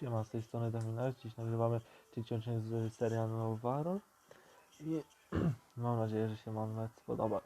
Siema, z tej strony Dominar. Dziś nagrywamy trzeci odcinek z serialu Warol. I mam nadzieję, że się Wam nawet spodoba.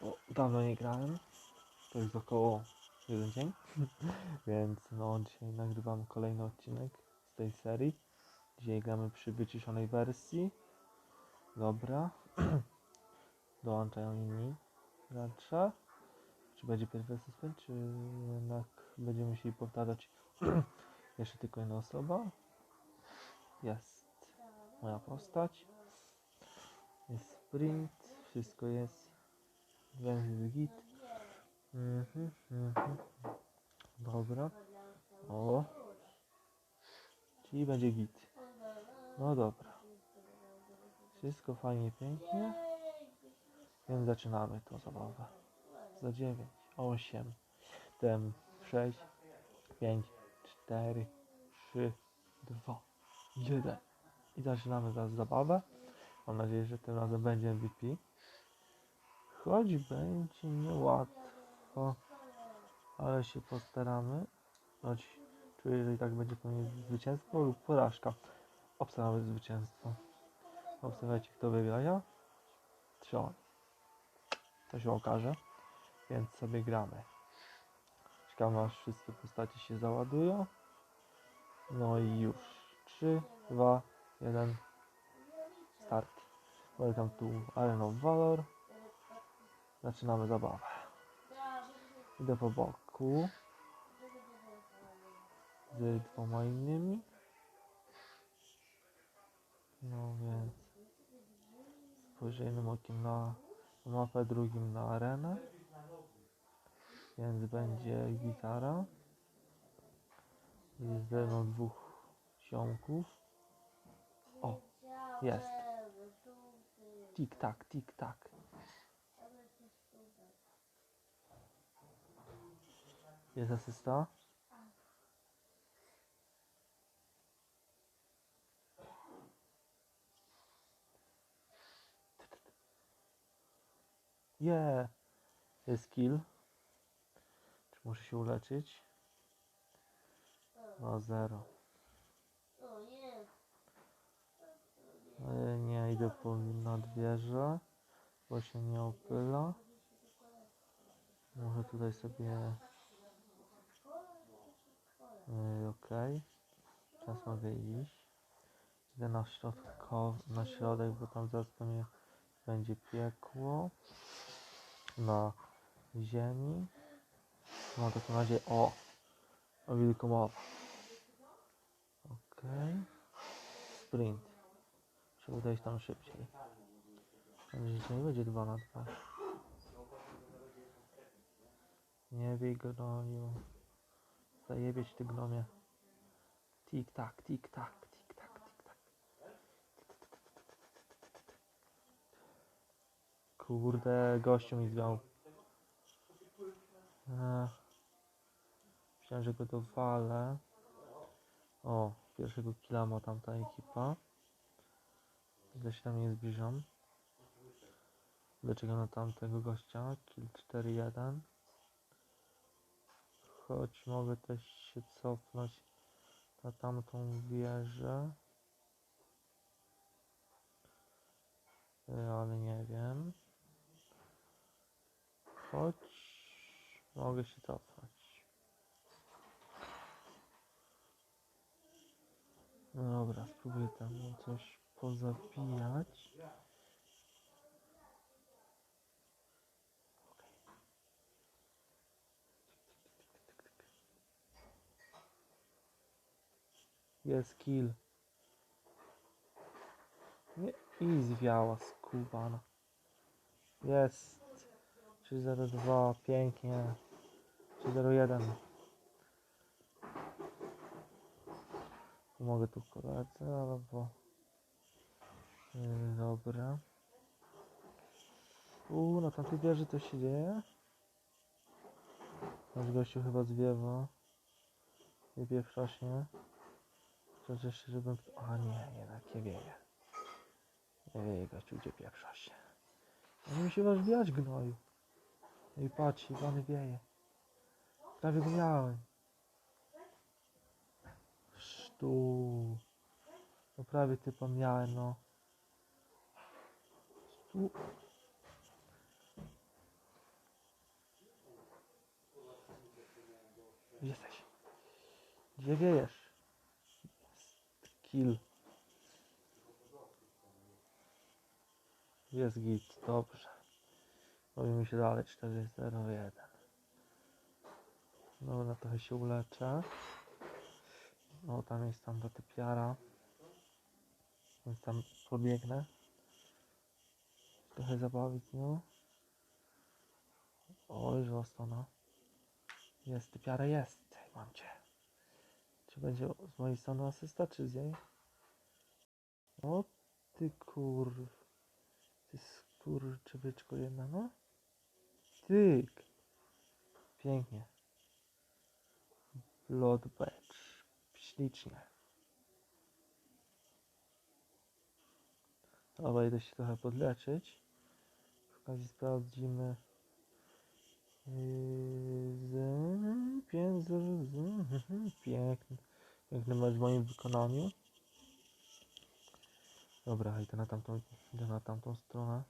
Bo dawno nie grałem. To jest około jeden dzień. Więc no, dzisiaj nagrywamy kolejny odcinek z tej serii. Dzisiaj gramy przy wyciszonej wersji. Dobra. Dołączają inni gracze. Czy będzie pierwszy suspend, czy jednak będziemy musieli powtarzać jeszcze tylko jedna osoba. Jest moja postać. Jest sprint, wszystko jest. Węży git. Mhm, mhm. Dobra. O. Czyli będzie git. No dobra. Wszystko fajnie, pięknie. Więc zaczynamy tą zabawę. Za 9, 8, 7, 6, 5, 4, 3, 2, 1. I zaczynamy teraz zabawę. Mam nadzieję, że tym razem będzie MVP. Choć będzie niełatwo, ale się postaramy. Choć czuję, że i tak będzie po mnie zwycięstwo lub porażka. Obstawiamy zwycięstwo. Obstawiajcie, kto wygra. Ja? Czy? To się okaże. Więc sobie gramy. Czekamy aż wszystkie postacie się załadują. No i już. 3, 2, 1. Start. Welcome to Arena of Valor. Zaczynamy zabawę. Idę po boku. Z dwoma innymi. No więc spojrzę jednym okiem na mapę, drugim na arenę. Więc będzie gitara. Jest ze mną dwóch ziomków. O, jest. Tik tak, tik tak. Jest asysta. Yeah. Jest kill. Muszę się uleczyć? No zero. E, Nie, idę po nadwieżę, bo się nie opyla. Może tutaj sobie... Yy, Okej. Teraz mogę iść. Idę na, środko, na środek, bo tam zaraz pewnie będzie piekło. Na ziemi. Mam taką nadzieję. O! O wilku mowa. Okej. Sprint. Trzeba udać tam szybciej. Że nie będzie 2 na 2. Nie bij gnoju. Zajebieć ty gnomie. Tik tak, tik tak, tik tak, tik tak. Kurde, gościu mi zwiał. Ech. Myślałem, że go dowalę. O, pierwszego killa ma tamta ekipa. Widzę się tam nie zbliżam. Dlaczego na tamtego gościa? Kill 4-1. Choć mogę też się cofnąć na tamtą wieżę. E, Ale nie wiem. Choć mogę się cofnąć. No dobra, spróbuję tam coś pozabijać. Jest kill. Nie, i zwiała skubana. Jest. 302, pięknie. 301. Pomogę tu koledze, albo... Yy, dobra. Uuu, na tamtej wieży coś się dzieje. Nasz gościu chyba zwiewa. Nie pieprza się. Chociaż jeszcze, żebym... A nie, jednak nie wieje. Nie wieje gościu, gdzie pieprza się. Nie musi was biać gnoju. No i patrz, Iwany wieje. Prawie go miałem. Tu. No prawie typa miałem, no. Tu. Gdzie jesteś? Gdzie wiejesz? Kill. Jest git, dobrze. Robimy się dalej 401. Dobra, trochę się uleczę. No tam jest tam ta typiara. Więc tam pobiegnę. Trochę zabawić nią. Oj, żostona. Jest, typiara jest. Mam cię. Czy będzie z mojej strony asysta, czy z jej? O ty kur... Ty skurczywyczko jedna, no. Tyk. Pięknie. Blood Badge. Ślicznie. Dobra, idę się trochę podleczyć. W okazji sprawdzimy yy, piękny, piękny mecz w moim wykonaniu. Dobra, idę na tamtą, idę na tamtą stronę.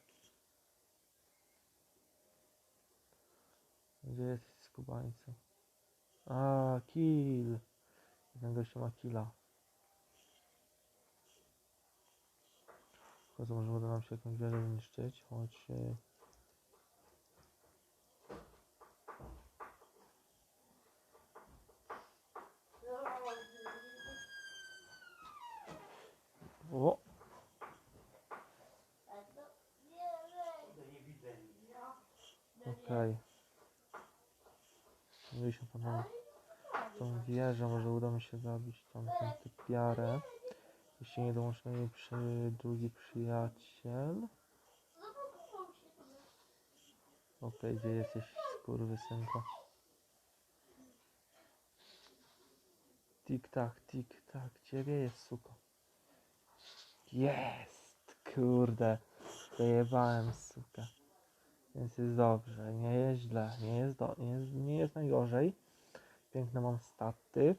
Gdzie jest skubańcu? A, kill. Jeden gościu ma killa. Tylko może uda nam się jakąś wieżę zniszczyć. Chodź. e, O! Okej. Mieliśmy ponownie tą wieżę, może uda mi się zabić tą, tą typiarę. Jeśli nie dołączy mi przy drugi przyjaciel. Okej, gdzie jesteś, skurwysynko? Tik tak, tik tak, ciebie jest suko. Jest! Kurde, zajebałem sukę. Więc jest dobrze, nie jest źle, nie jest, do, nie jest, nie jest najgorzej. Piękne mam staty.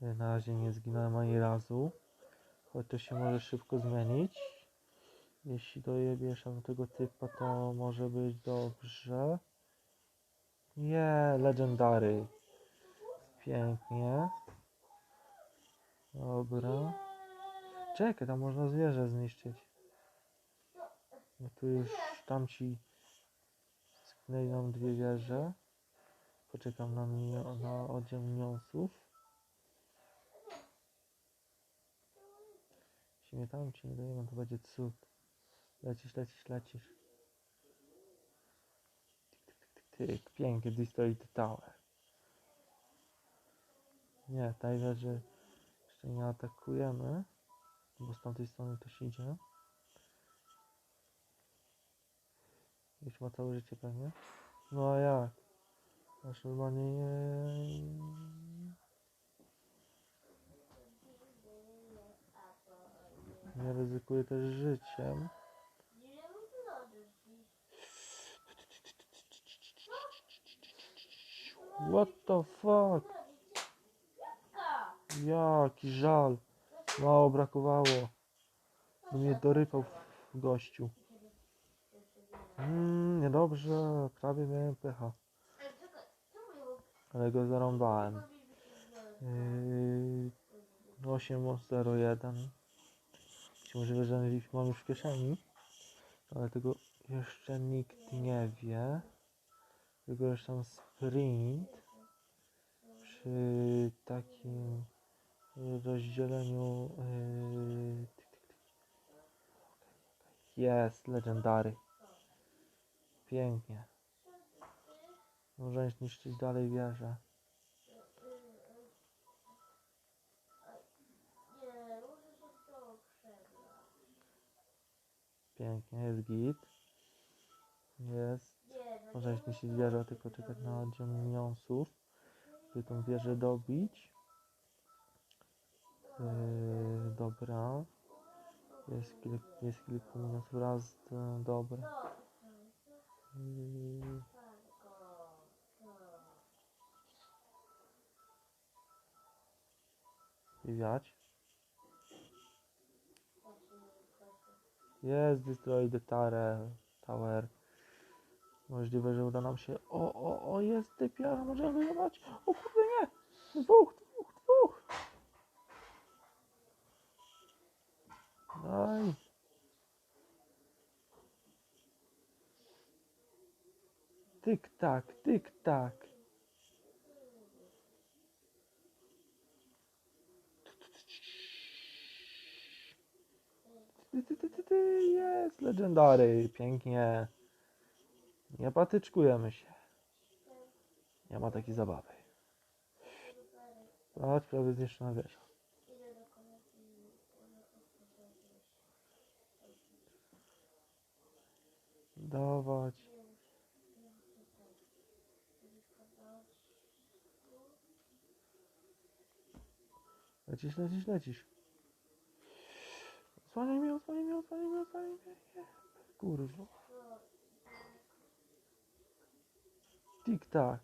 Na razie nie zginąłem ani razu. Choć to się może szybko zmienić. Jeśli dojebiesz do tego typa, to może być dobrze. Nie, legendary. Pięknie. Dobra. Czekaj, tam można zwierzę zniszczyć. No tu już tamci sknęli nam dwie wieże. Poczekam na, na oddział minionsów. Jeśli mnie tam ci nie dają, to będzie cud. Lecisz, lecisz, lecisz. Tyk, tyk. Pięknie, Tower. Nie, tej wieży jeszcze nie atakujemy, bo z tamtej strony też idzie. Już ma całe życie pewnie. No a jak? Aż normalnie nie... Nie ryzykuję też życiem. What the fuck? Jaki żal. Mało brakowało. By mnie dorypał w gościu. Mm, niedobrze, prawie miałem pecha. Ale go zarąbałem. Yy, 801. Być możliwe, że Enric mam już w kieszeni. Ale tego jeszcze nikt nie wie. Tylko już tam sprint. Przy takim rozdzieleniu. Yy. Jest, legendary. Pięknie. Możemy niszczyć dalej wieżę. Pięknie, jest git. Jest. Możemy niszczyć wieżę, tylko czekać na oddział minionsów, by tą wieżę dobić. Yy, dobra. Jest, kil, jest kilku minionsów. Raz, dobra. Yy, i wiać. Jest Destroy the Tower. Tower. Możliwe, że uda nam się. O, o, o, jest typiara, możemy go jebać. O kurde, nie! Dwóch, dwóch, dwóch! Daj. Tyk tak, tyk tak. Ty, ty, ty, ty, ty, Jest, legendary, pięknie. Nie patyczkujemy się. Nie ma takiej zabawy. Chodź, prawie zniszczona wieża. Dawać. Lecisz, lecisz, lecisz. Osłaniaj mnie, osłaniaj mnie, osłaniaj mnie, osłaniaj mnie. Nie. Kurwa. Tik tak.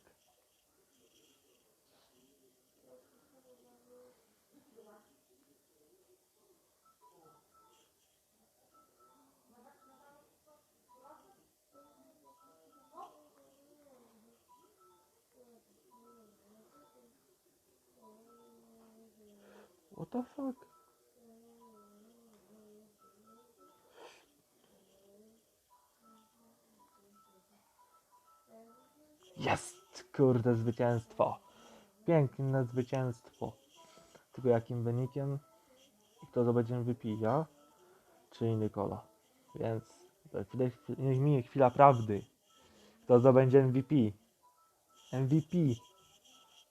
What the fuck? Kurde, zwycięstwo. Piękne zwycięstwo. Tylko jakim wynikiem? Kto zdobędzie MVP? Ja? Czy Nikola? Więc chwilę, niech minie chwila prawdy. Kto zdobędzie MVP? MVP.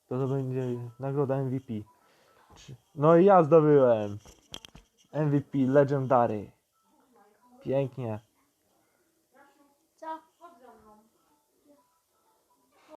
Kto zdobędzie nagroda MVP? No i ja zdobyłem. MVP Legendary. Pięknie.